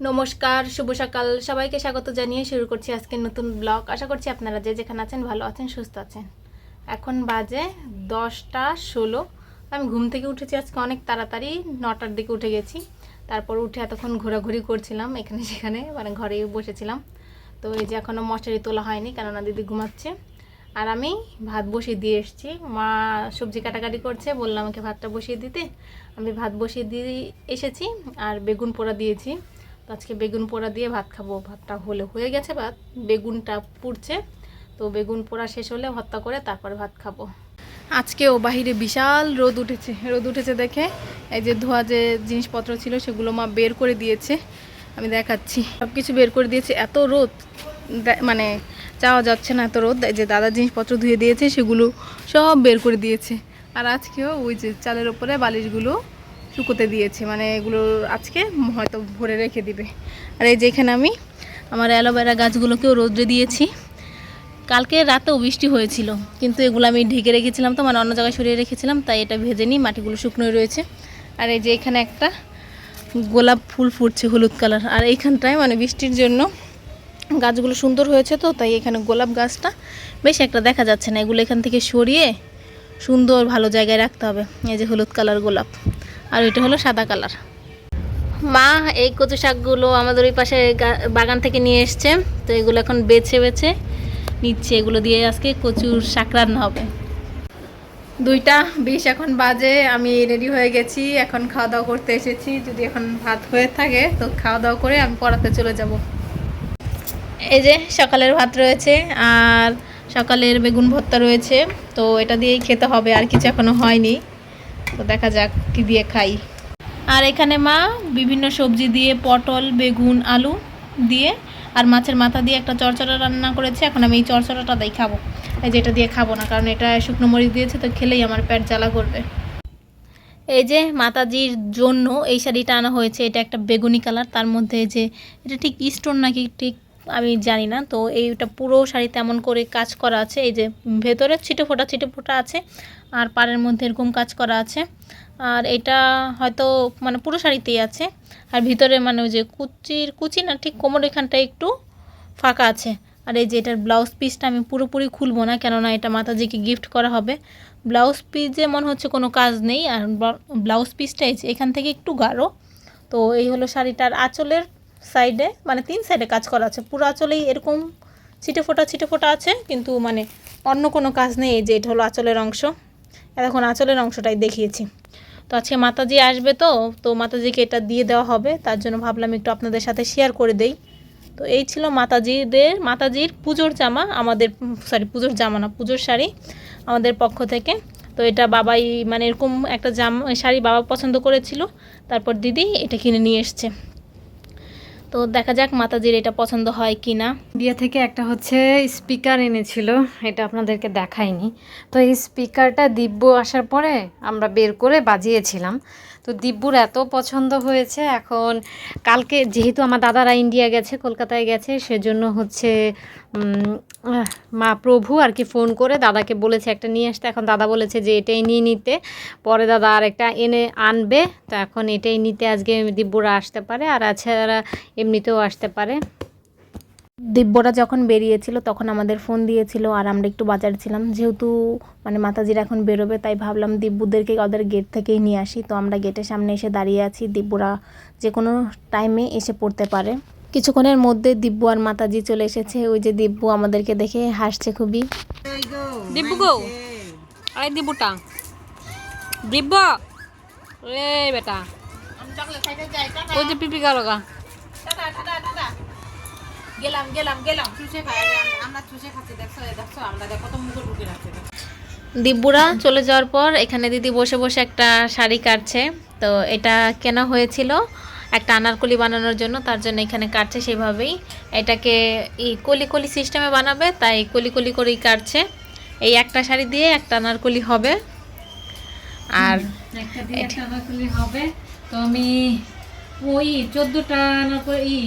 নমস্কার, শুভ সকাল। সবাইকে স্বাগত জানিয়ে শুরু করছি আজকের নতুন ব্লগ। আশা করছি আপনারা যে যেখানে আছেন ভালো আছেন, সুস্থ আছেন। এখন বাজে দশটা ষোলো। আমি ঘুম থেকে উঠেছি আজকে অনেক তাড়াতাড়ি, নটার দিকে উঠে গেছি। তারপর উঠে এতক্ষণ ঘোরাঘুরি করছিলাম, এখানে সেখানে মানে ঘরে বসেছিলাম। তো এই যে এখনও মশারি তোলা হয়নি, কেননা দিদি ঘুমাচ্ছে। আর আমি ভাত বসিয়ে দিয়ে এসেছি। মা সবজি কাটাকাটি করছে, বললাম আমাকে ভাতটা বসিয়ে দিতে। আমি ভাত বসিয়ে দিয়ে এসেছি, আর বেগুন পোড়া দিয়েছি। তো আজকে বেগুন পোড়া দিয়ে ভাত খাব। ভাতটা হলে হয়ে গেছে ভাত, বেগুনটা পুড়ছে। তো বেগুন পোড়া শেষ হলে ভর্তা করে তারপরে ভাত খাব। আজকেও বাহিরে বিশাল রোদ উঠেছে। রোদ উঠেছে দেখে এই যে ধোয়া যে জিনিসপত্র ছিল সেগুলো মা বের করে দিয়েছে। আমি দেখাচ্ছি। সব কিছু বের করে দিয়েছে। এত রোদ মানে যাওয়া যাচ্ছে না এত রোদ। যে দাদা জিনিসপত্র ধুয়ে দিয়েছে সেগুলো সব বের করে দিয়েছে। আর আজকেও ওই যে চালের ওপরে বালিশগুলো শুকোতে দিয়েছে। মানে এগুলো আজকে হয়তো ভরে রেখে দিবে। আর এই যে এখানে আমি আমার অ্যালোভেরা গাছগুলোকেও রোদ্রে দিয়েছি। কালকে রাতেও বৃষ্টি হয়েছিল, কিন্তু এগুলো আমি ঢেকে রেখেছিলাম তো মানে অন্য জায়গায় সরিয়ে রেখেছিলাম, তাই এটা ভেজে নিই, মাটিগুলো শুকনোই রয়েছে। আর এই যে এখানে একটা গোলাপ ফুল ফুটছে হলুদ কালার। আর এইখানটায় মানে বৃষ্টির জন্য গাছগুলো সুন্দর হয়েছে তো, তাই এখানে গোলাপ গাছটা বেশ একটা দেখা যাচ্ছে না। এগুলো এখান থেকে সরিয়ে সুন্দর ভালো জায়গায় রাখতে হবে। এই যে হলুদ কালার গোলাপ। আর এটা হলো সাদা কালার। মা, এই কচু শাকগুলো আমাদের ওই পাশে বাগান থেকে নিয়ে এসছে। তো এগুলো এখন বেছে বেছে নিচ্ছে। এগুলো দিয়ে আজকে কচুর শাক রান্না হবে। দুইটা, বিশ এখন বাজে। আমি রেডি হয়ে গেছি। এখন খাওয়া দাওয়া করতে এসেছি। যদি এখন ভাত হয়ে থাকে, তো খাওয়া দাওয়া করে আমি পড়াতে চলে যাব। এই যে, সকালের ভাত রয়েছে আর সকালের বেগুন ভর্তা রয়েছে। তো এটা দিয়েই খেতে হবে। আর কিছু এখনও হয়নি। তো দেখা যাক কি দিয়ে খাই। আর এখানে মা বিভিন্ন সবজি দিয়ে পটল, বেগুন, আলু দিয়ে আর মাছের মাথা দিয়ে একটা চরচড়া রান্না করেছে। এখন আমি এই চরচড়াটাই খাব। এই যে এটা দিয়ে খাব না, কারণ এটা শুকনো মরিচ দিয়েছে, তো খেলেই আমার পেট জ্বালা করবে। এই যে মাতাজির জন্য এই শাড়িটা আনা হয়েছে, এটা একটা বেগুনি কালার। তার মধ্যে যে, এটা ঠিক স্টোন নাকি ঠিক আমি জানি না। তো এইটা পুরো শাড়ি তেমন করে কাজ করা আছে। এই যে ভেতরে ছিটে ফোটা ছিটে ফোটা আছে আর পাড়ের মধ্যে এরকম কাজ করা আছে। আর এটা হয়তো মানে পুরো শাড়িতেই আছে। আর ভিতরে মানে ওই যে কুচির, কুচি না ঠিক কোমর এখানটা একটু ফাঁকা আছে। আর এই যে এটার ব্লাউজ পিসটা আমি পুরোপুরি খুলবো না, কেননা এটা মাতাজিকে গিফট করা হবে। ব্লাউজ পিসে মনে হচ্ছে কোনো কাজ নেই। আর ব্লাউজ পিসটা যে এখান থেকে একটু গাঢ়। তো এই হলো শাড়িটার আঁচলের সাইডে মানে তিন সাইডে কাজ করা আছে। পুরো আঁচলেই এরকম ছিটে ফোটা ছিটে ফোটা আছে, কিন্তু মানে অন্য কোনো কাজ নেই যে এটা হলো আঁচলের অংশ। এখন আঁচলের অংশটাই দেখিয়েছি। তো আজকে মাতাজি আসবে তো তো মাতাজিকে এটা দিয়ে দেওয়া হবে, তার জন্য ভাবলাম একটু আপনাদের সাথে শেয়ার করে দেই। তো এই ছিল মাতাজিদের, মাতাজির পুজোর জামা, আমাদের সরি পুজোর জামা না, পুজোর শাড়ি আমাদের পক্ষ থেকে। তো এটা বাবাই মানে এরকম একটা জামা, শাড়ি বাবা পছন্দ করেছিল, তারপর দিদি এটা কিনে নিয়ে এসছে। তো দেখা যাক মাতাজির এটা পছন্দ হয় কি না ইন্ডিয়া থেকে একটা হচ্ছে স্পিকার এনেছিল, এটা আপনাদেরকে দেখায়নি তো এই স্পিকারটা দিব্য আসার পরে আমরা বের করে বাজিয়েছিলাম। তো দিব্যুর এত পছন্দ হয়েছে, এখন কালকে যেহেতু আমার দাদারা ইন্ডিয়া গেছে, কলকাতায় গেছে, সেজন্য হচ্ছে মা প্রভু আর কি ফোন করে দাদাকে বলেছে একটা নিয়ে আসতে। এখন দাদা বলেছে যে এটাই নিয়ে নিতে। পরে দাদা আর একটা এনে আনবে। তো এখন এটাই নিতে আজকে দিব্যুরা আসতে পারে, আর এছাড়া এমনিতেও আসতে পারে। দিব্যরা যখন বেরিয়েছিল তখন আমাদের ফোন দিয়েছিল আর আমরা একটু বাজারে ছিলাম। যেহেতু মানে মাতাজিরা এখন বেরোবে তাই ভাবলাম দিব্যুদেরকে ওদের গেট থেকেই নিয়ে আসি। তো আমরা গেটের সামনে এসে দাঁড়িয়ে আছি। দিব্যরা যে কোনো টাইমে এসে পড়তে পারে। কিছুক্ষণের মধ্যে দিব্য আর মাতাজি চলে এসেছে। ওই যে দিব্য আমাদেরকে দেখে হাসছে খুবই। দিব্যু গো! আরে দিব্যুটা। দিব্য! রে বেটা। ওই যে পিপি গা। গেলাম গেলাম গেলাম দিব্যুরা চলে যাওয়ার পর এখানে দিদি বসে বসে একটা শাড়ি কাটছে। তো এটা কেনা হয়েছিল একটা আনারকলি বানানোর জন্য তার জন্য এখানে কাটছে সেভাবেই। এটাকে এই কলি কলি সিস্টেমে বানাবে তাই কলি কলি করেই কাটছে। এই একটা শাড়ি দিয়ে একটা আনারকলি হবে। আর একটা দিয়ে একটা আনারকলি হবে। তো আমি ওই চোদ্দোটা আনারকলি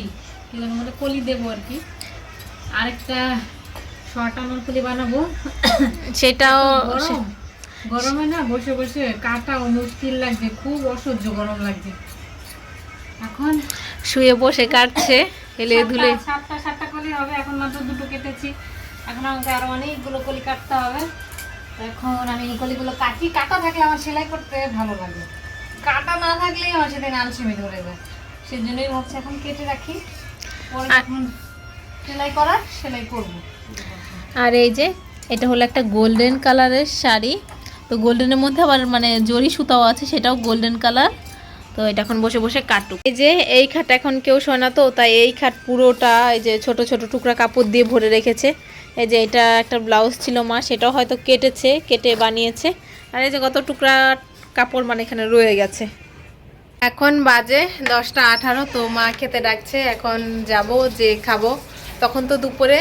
বলে বলে কলি দেবো আর কি। আরেকটা শর্ট আনারকলি বানাবো। সেটাও গরম। না বসে বসে কাটাও মুশকিল লাগছে খুব অসহ্য গরম লাগছে। এখন শুয়ে বসে কাটছে হেলে ধুলে সাতটা- সাতটা কলি হবে এখন মাত্র দুটো কেটেছি। এখন আমাকে আরও অনেকগুলো কলি কাটতে হবে। এখন আমি এই কলিগুলো কাটি কাটা থাকলে আমার সেলাই করতে ভালো লাগে। কাটা না থাকলেই আমার সেদিন আলসেমি ধরে যায়। সেই জন্যই ভাবছি এখন কেটে রাখি। সেলাই করার সেলাই করব। আর এই যে এটা হলো একটা গোল্ডেন কালারের শাড়ি। তো গোল্ডেনের মধ্যে আবার মানে জরি সুতাও আছে সেটাও গোল্ডেন কালার তো এটা এখন বসে বসে কাটুক। এই যে এই খাট এখন কেউ শোয় না তো তাই এই খাট পুরোটা এই যে ছোট ছোট টুকরা কাপড় দিয়ে ভরে রেখেছে। এই যে এটা একটা ব্লাউজ ছিল মা সেটাও হয়তো কেটেছে কেটে বানিয়েছে। আর এই যে কত টুকরা কাপড় মানে এখানে রয়ে গেছে। এখন বাজে দশটা আঠারো, তো মা খেতে ডাকছে, এখন যাব, যে খাব। তখন তো দুপুরে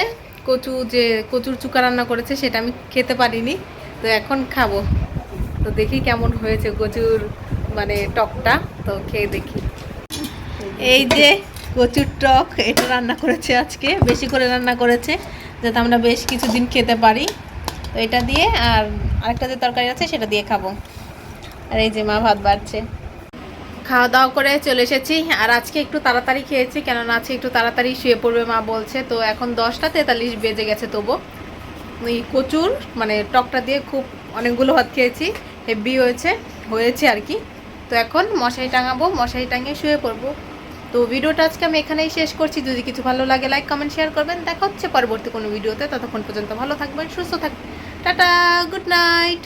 কচু যে কচুর চুকা রান্না করেছে, সেটা আমি খেতে পারিনি। তো এখন খাব। তো দেখি কেমন হয়েছে কচুর মানে টকটা। তো খেয়ে দেখি। এই যে কচুর টক, এটা রান্না করেছে আজকে, বেশি করে রান্না করেছে, যাতে আমরা বেশ কিছুদিন খেতে পারি। তো এটা দিয়ে আর আরেকটা যে তরকারি আছে, সেটা দিয়ে খাব। আর এই যে মা ভাত বাড়ছে। খাওয়া দাওয়া করে চলে এসেছি। আর আজকে একটু তাড়াতাড়ি খেয়েছি, কেননা আজকে একটু তাড়াতাড়ি শুয়ে পড়বে মা বলছে। তো এখন দশটা তেতাল্লিশ বেজে গেছে তবু। ওই কচুর মানে টকটা দিয়ে খুব অনেকগুলো ভাত খেয়েছি, হেভি হয়েছে হয়েছে আর কি। তো এখন মশারি টাঙাবো, মশারি টাঙিয়ে শুয়ে পড়ব। তো ভিডিওটা আজকে আমি এখানেই শেষ করছি। যদি কিছু ভালো লাগে লাইক কমেন্ট শেয়ার করবেন। দেখা হচ্ছে পরবর্তী কোনো ভিডিওতে। ততক্ষণ পর্যন্ত ভালো থাকবেন, সুস্থ থাকবেন। Tata good night